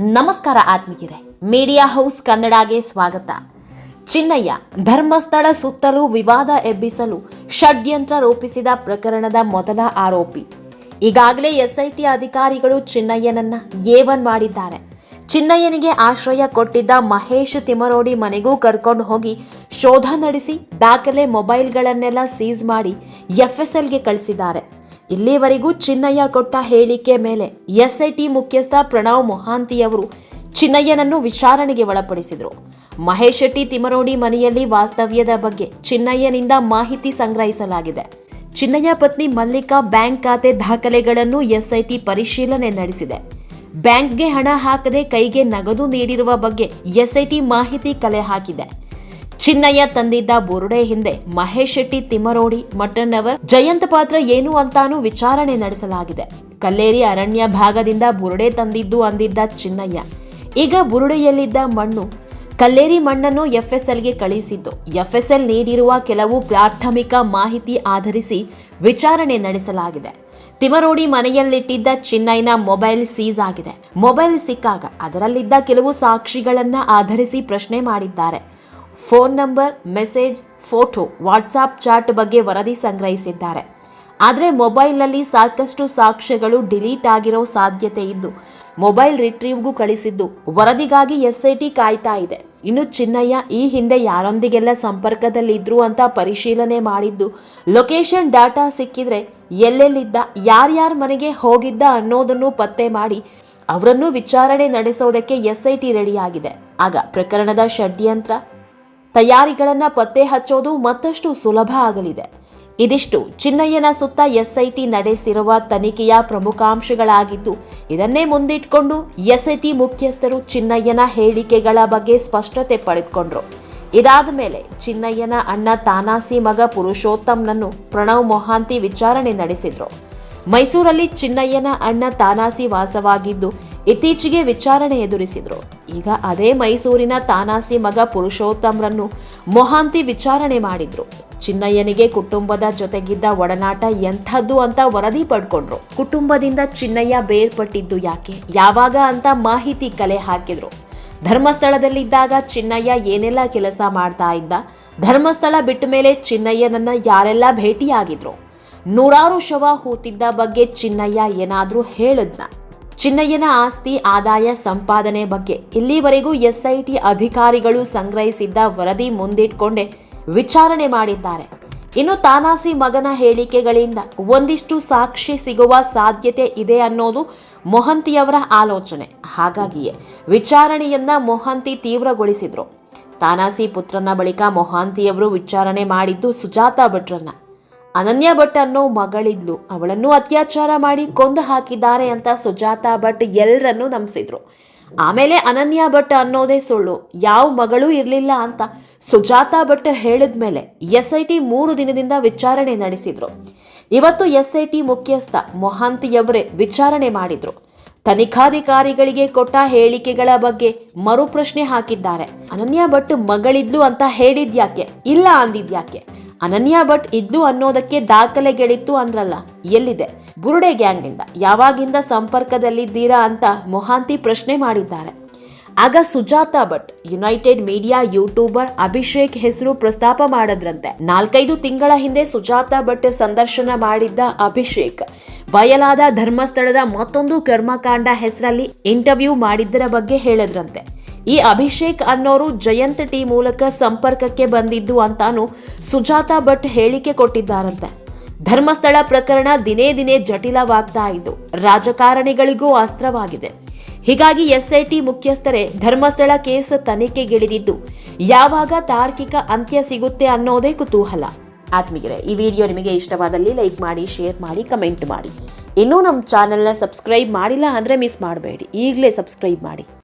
ನಮಸ್ಕಾರ ಆತ್ಮೀಯರೇ, media house ಕನ್ನಡಗೆ ಸ್ವಾಗತ. ಚಿನ್ನಯ್ಯ, ಧರ್ಮಸ್ಥಳ ಸುತ್ತಲೂ ವಿವಾದ ಎಬ್ಬಿಸಲು ಷಡ್ಯಂತ್ರ ರೂಪಿಸಿದ ಪ್ರಕರಣದ ಮೊದಲ ಆರೋಪಿ. ಈಗಾಗಲೇ ಎಸ್ಐಟಿ ಅಧಿಕಾರಿಗಳು ಚಿನ್ನಯ್ಯನನ್ನ ಏವನ್ ಮಾಡಿದ್ದಾರೆ. ಚಿನ್ನಯ್ಯನಿಗೆ ಆಶ್ರಯ ಕೊಟ್ಟಿದ್ದ ಮಹೇಶ್ ತಿಮರೋಡಿ ಮನೆಗೂ ಕರ್ಕೊಂಡು ಹೋಗಿ ಶೋಧ ನಡೆಸಿ, ದಾಖಲೆ ಮೊಬೈಲ್ಗಳನ್ನೆಲ್ಲ ಸೀಸ್ ಮಾಡಿ ಎಫ್ಎಸ್ಎಲ್ಗೆ ಕಳಿಸಿದ್ದಾರೆ. ಇಲ್ಲಿವರೆಗೂ ಚಿನ್ನಯ್ಯ ಕೊಟ್ಟ ಹೇಳಿಕೆ ಮೇಲೆ ಎಸ್ಐಟಿ ಮುಖ್ಯಸ್ಥ ಪ್ರಣವ್ ಮೊಹಾಂತಿಯವರು ಚಿನ್ನಯ್ಯನನ್ನು ವಿಚಾರಣೆಗೆ ಒಳಪಡಿಸಿದರು. ಮಹೇಶ್ ಶೆಟ್ಟಿ ತಿಮರೋಡಿ ಮನೆಯಲ್ಲಿ ವಾಸ್ತವ್ಯದ ಬಗ್ಗೆ ಚಿನ್ನಯ್ಯನಿಂದ ಮಾಹಿತಿ ಸಂಗ್ರಹಿಸಲಾಗಿದೆ. ಚಿನ್ನಯ್ಯ ಪತ್ನಿ ಮಲ್ಲಿಕಾ ಬ್ಯಾಂಕ್ ಖಾತೆ ದಾಖಲೆಗಳನ್ನು ಎಸ್ಐಟಿ ಪರಿಶೀಲನೆ ನಡೆಸಿದೆ. ಬ್ಯಾಂಕ್ಗೆ ಹಣ ಹಾಕದೆ ಕೈಗೆ ನಗದು ನೀಡಿರುವ ಬಗ್ಗೆ ಎಸ್ಐಟಿ ಮಾಹಿತಿ ಕಲೆ ಹಾಕಿದೆ. ಚಿನ್ನಯ್ಯ ತಂದಿದ್ದ ಬುರುಡೆ ಹಿಂದೆ ಮಹೇಶ್ ಶೆಟ್ಟಿ ತಿಮ್ಮರೋಡಿ ಮಟ್ಟಣ್ಣವರ್ ಜಯಂತ ಪಾತ್ರ ಏನು ಅಂತಾನೂ ವಿಚಾರಣೆ ನಡೆಸಲಾಗಿದೆ. ಕಲ್ಲೇರಿ ಅರಣ್ಯ ಭಾಗದಿಂದ ಬುರುಡೆ ತಂದಿದ್ದು ಅಂದಿದ್ದ ಚಿನ್ನಯ್ಯ. ಈಗ ಬುರುಡೆಯಲ್ಲಿದ್ದ ಮಣ್ಣು. ಕಲ್ಲೇರಿ ಮಣ್ಣನ್ನು ಎಫ್ಎಸ್ಎಲ್ಗೆ ಕಳುಹಿಸಿದ್ದು ಎಫ್ಎಸ್ಎಲ್ ನೀಡಿರುವ ಕೆಲವು ಪ್ರಾಥಮಿಕ ಮಾಹಿತಿ ಆಧರಿಸಿ ವಿಚಾರಣೆ ನಡೆಸಲಾಗಿದೆ. ತಿಮರೋಡಿ ಮನೆಯಲ್ಲಿಟ್ಟಿದ್ದ ಚಿನ್ನೈನ ಮೊಬೈಲ್ ಸೀಸ್ ಆಗಿದೆ. ಮೊಬೈಲ್ ಸಿಕ್ಕಾಗ ಅದರಲ್ಲಿದ್ದ ಕೆಲವು ಸಾಕ್ಷಿಗಳನ್ನ ಆಧರಿಸಿ ಪ್ರಶ್ನೆ ಮಾಡಿದ್ದಾರೆ. Phone number, message, photo, WhatsApp chat ಬಗ್ಗೆ ವರದಿ ಸಂಗ್ರಹಿಸಿದ್ದಾರೆ. ಆದರೆ ಮೊಬೈಲ್ನಲ್ಲಿ ಸಾಕಷ್ಟು ಸಾಕ್ಷ್ಯಗಳು ಡಿಲೀಟ್ ಆಗಿರೋ ಸಾಧ್ಯತೆ ಇದ್ದು, ಮೊಬೈಲ್ ರಿಟ್ರೀವ್ಗೂ ಕಳಿಸಿದ್ದು ವರದಿಗಾಗಿ ಎಸ್ಐಟಿ ಕಾಯ್ತಾ ಇದೆ. ಇನ್ನು ಚಿನ್ನಯ್ಯ ಈ ಹಿಂದೆ ಯಾರೊಂದಿಗೆಲ್ಲ ಸಂಪರ್ಕದಲ್ಲಿದ್ದರು ಅಂತ ಪರಿಶೀಲನೆ ಮಾಡಿದ್ದು, ಲೊಕೇಶನ್ ಡಾಟಾ ಸಿಕ್ಕಿದ್ರೆ ಎಲ್ಲೆಲ್ಲಿದ್ದ, ಯಾರ್ಯಾರ ಮನೆಗೆ ಹೋಗಿದ್ದ ಅನ್ನೋದನ್ನು ಪತ್ತೆ ಮಾಡಿ ಅವರನ್ನು ವಿಚಾರಣೆ ನಡೆಸೋದಕ್ಕೆ ಎಸ್ಐಟಿ ರೆಡಿಯಾಗಿದೆ. ಆಗ ಪ್ರಕರಣದ ಷಡ್ಯಂತ್ರ ತಯಾರಿಗಳನ್ನು ಪತ್ತೆ ಹಚ್ಚೋದು ಮತ್ತಷ್ಟು ಸುಲಭ ಆಗಲಿದೆ. ಇದಿಷ್ಟು ಚಿನ್ನಯ್ಯನ ಸುತ್ತ ಎಸ್ಐಟಿ ನಡೆಸಿರುವ ತನಿಖೆಯ ಪ್ರಮುಖಾಂಶಗಳಾಗಿದ್ದು, ಇದನ್ನೇ ಮುಂದಿಟ್ಕೊಂಡು ಎಸ್ಐಟಿ ಮುಖ್ಯಸ್ಥರು ಚಿನ್ನಯ್ಯನ ಹೇಳಿಕೆಗಳ ಬಗ್ಗೆ ಸ್ಪಷ್ಟತೆ ಪಡೆದುಕೊಂಡ್ರು. ಇದಾದ ಮೇಲೆ ಚಿನ್ನಯ್ಯನ ಅಣ್ಣ ತಾನಾಸಿ ಮಗ ಪುರುಷೋತ್ತಮ್ನನ್ನು ಪ್ರಣವ್ ಮೊಹಾಂತಿ ವಿಚಾರಣೆ ನಡೆಸಿದ್ರು. ಮೈಸೂರಲ್ಲಿ ಚಿನ್ನಯ್ಯನ ಅಣ್ಣ ತಾನಾಸಿ ವಾಸವಾಗಿದ್ದು ಇತ್ತೀಚೆಗೆ ವಿಚಾರಣೆ ಎದುರಿಸಿದ್ರು. ಈಗ ಅದೇ ಮೈಸೂರಿನ ತಾನಾಸಿ ಮಗ ಪುರುಷೋತ್ತಮ್ರನ್ನು ಮೊಹಾಂತಿ ವಿಚಾರಣೆ ಮಾಡಿದ್ರು. ಚಿನ್ನಯ್ಯನಿಗೆ ಕುಟುಂಬದ ಜೊತೆಗಿದ್ದ ಒಡನಾಟ ಎಂಥದ್ದು ಅಂತ ವರದಿ ಪಡ್ಕೊಂಡ್ರು. ಕುಟುಂಬದಿಂದ ಚಿನ್ನಯ್ಯ ಬೇರ್ಪಟ್ಟಿದ್ದು ಯಾಕೆ? ಯಾವಾಗ ಅಂತ ಮಾಹಿತಿ ಕಲೆ ಹಾಕಿದ್ರು. ಧರ್ಮಸ್ಥಳದಲ್ಲಿದ್ದಾಗ ಚಿನ್ನಯ್ಯ ಏನೆಲ್ಲ ಕೆಲಸ ಮಾಡ್ತಾ ಇದ್ದ? ಧರ್ಮಸ್ಥಳ ಬಿಟ್ಟ ಮೇಲೆ ಚಿನ್ನಯ್ಯನನ್ನ ಯಾರೆಲ್ಲ ಭೇಟಿಯಾಗಿದ್ರು? ನೂರಾರು ಶವ ಹೂತಿದ್ದ ಬಗ್ಗೆ ಚಿನ್ನಯ್ಯ ಏನಾದರೂ ಹೇಳದ್ನ? ಚಿನ್ನಯ್ಯನ ಆಸ್ತಿ, ಆದಾಯ, ಸಂಪಾದನೆ ಬಗ್ಗೆ ಇಲ್ಲಿವರೆಗೂ ಎಸ್ಐಟಿ ಅಧಿಕಾರಿಗಳು ಸಂಗ್ರಹಿಸಿದ್ದ ವರದಿ ಮುಂದಿಟ್ಕೊಂಡೇ ವಿಚಾರಣೆ ಮಾಡಿದ್ದಾರೆ. ಇನ್ನು ತಾನಾಸಿ ಮಗನ ಹೇಳಿಕೆಗಳಿಂದ ಒಂದಿಷ್ಟು ಸಾಕ್ಷಿ ಸಿಗುವ ಸಾಧ್ಯತೆ ಇದೆ ಅನ್ನೋದು ಮೊಹಂತಿಯವರ ಆಲೋಚನೆ. ಹಾಗಾಗಿಯೇ ವಿಚಾರಣೆಯನ್ನ ಮೊಹಂತಿ ತೀವ್ರಗೊಳಿಸಿದ್ರು. ತಾನಾಸಿ ಪುತ್ರನ ಬಳಿಕ ಮೊಹಾಂತಿಯವರು ವಿಚಾರಣೆ ಮಾಡಿದ್ದು ಸುಜಾತಾ ಭಟ್ರನ್ನ. ಅನನ್ಯ ಭಟ್ ಅನ್ನೋ ಮಗಳಿದ್ಲು. ಅವಳನ್ನು ಅತ್ಯಾಚಾರ ಮಾಡಿ ಕೊಂದು ಹಾಕಿದ್ದಾರೆ ಅಂತ ಸುಜಾತಾ ಭಟ್ ಎಲ್ಲರನ್ನೂ ನಂಬಿಸಿದ್ರು. ಆಮೇಲೆ ಅನನ್ಯ ಭಟ್ ಅನ್ನೋದೇ ಸುಳ್ಳು. ಯಾವ ಮಗಳೂ ಇರಲಿಲ್ಲ ಅಂತ ಸುಜಾತಾ ಭಟ್ ಹೇಳಿದ್ಮೇಲೆ ಎಸ್ ಐ ಟಿ ಮೂರು ದಿನದಿಂದ ವಿಚಾರಣೆ ನಡೆಸಿದ್ರು. ಇವತ್ತು ಎಸ್ ಐ ಟಿ ಮುಖ್ಯಸ್ಥ ಮೊಹಾಂತಿಯವರೇ ವಿಚಾರಣೆ ಮಾಡಿದ್ರು. ತನಿಖಾಧಿಕಾರಿಗಳಿಗೆ ಕೊಟ್ಟ ಹೇಳಿಕೆಗಳ ಬಗ್ಗೆ ಮರುಪ್ರಶ್ನೆ ಹಾಕಿದ್ದಾರೆ. ಅನನ್ಯ ಭಟ್ ಮಗಳಿದ್ಲು ಅಂತ ಹೇಳಿದ್ಯಾಕೆ? ಇಲ್ಲ ಅಂದಿದ್ಯಾಕೆ? ಅನನ್ಯ ಭಟ್ ಇದ್ದು ಅನ್ನೋದಕ್ಕೆ ದಾಖಲೆಗಳಿತ್ತು ಅಂದ್ರಲ್ಲ. ಎಲ್ಲಿದೆ? ಬುರುಡೆ ಗ್ಯಾಂಗ್ನಿಂದ. ಯಾವಾಗಿಂದ ಸಂಪರ್ಕದಲ್ಲಿದ್ದೀರಾ ಅಂತ ಮೊಹಾಂತಿ ಪ್ರಶ್ನೆ ಮಾಡಿದ್ದಾರೆ. ಆಗ Sujatha Bhat, united media YouTuber Abhishek ಹೆಸರು ಪ್ರಸ್ತಾಪ ಮಾಡದ್ರಂತೆ. ನಾಲ್ಕೈದು ತಿಂಗಳ ಹಿಂದೆ ಸುಜಾತಾ ಭಟ್ ಸಂದರ್ಶನ ಮಾಡಿದ್ದ ಅಭಿಷೇಕ್, ಬಯಲಾದ ಧರ್ಮಸ್ಥಳದ ಮತ್ತೊಂದು ಕರ್ಮಕಾಂಡ ಹೆಸರಲ್ಲಿ ಇಂಟರ್ವ್ಯೂ ಮಾಡಿದ್ದರ ಬಗ್ಗೆ ಹೇಳಿದ್ರಂತೆ. ಈ ಅಭಿಷೇಕ್ ಅನ್ನೋರು ಜಯಂತ್ ಟಿ ಮೂಲಕ ಸಂಪರ್ಕಕ್ಕೆ ಬಂದಿದ್ದು ಅಂತಾನು ಸುಜಾತಾ ಭಟ್ ಹೇಳಿಕೆ ಕೊಟ್ಟಿದ್ದಾರಂತೆ. ಧರ್ಮಸ್ಥಳ ಪ್ರಕರಣ ದಿನೇ ದಿನೇ ಜಟಿಲವಾಗ್ತಾ ಇದ್ದು, ರಾಜಕಾರಣಿಗಳಿಗೂ ಅಸ್ತ್ರವಾಗಿದೆ. ಹೀಗಾಗಿ ಎಸ್ಐಟಿ ಮುಖ್ಯಸ್ಥರೇ, ಧರ್ಮಸ್ಥಳ ಕೇಸ್ ತನಿಖೆಗಿಳಿದಿದ್ದು, ಯಾವಾಗ ತಾರ್ಕಿಕ ಅಂತ್ಯ ಸಿಗುತ್ತೆ ಅನ್ನೋದೇ ಕುತೂಹಲ. ಆತ್ಮೀಯರೇ, ಈ ವಿಡಿಯೋ ನಿಮಗೆ ಇಷ್ಟವಾದಲ್ಲಿ ಲೈಕ್ ಮಾಡಿ, ಶೇರ್ ಮಾಡಿ, ಕಮೆಂಟ್ ಮಾಡಿ. ಇನ್ನೂ ನಮ್ಮ ಚಾನೆಲ್ನ ಸಬ್ಸ್ಕ್ರೈಬ್ ಮಾಡಿಲ್ಲ ಅಂದರೆ ಮಿಸ್ ಮಾಡಬೇಡಿ. ಈಗಲೇ ಸಬ್ಸ್ಕ್ರೈಬ್ ಮಾಡಿ.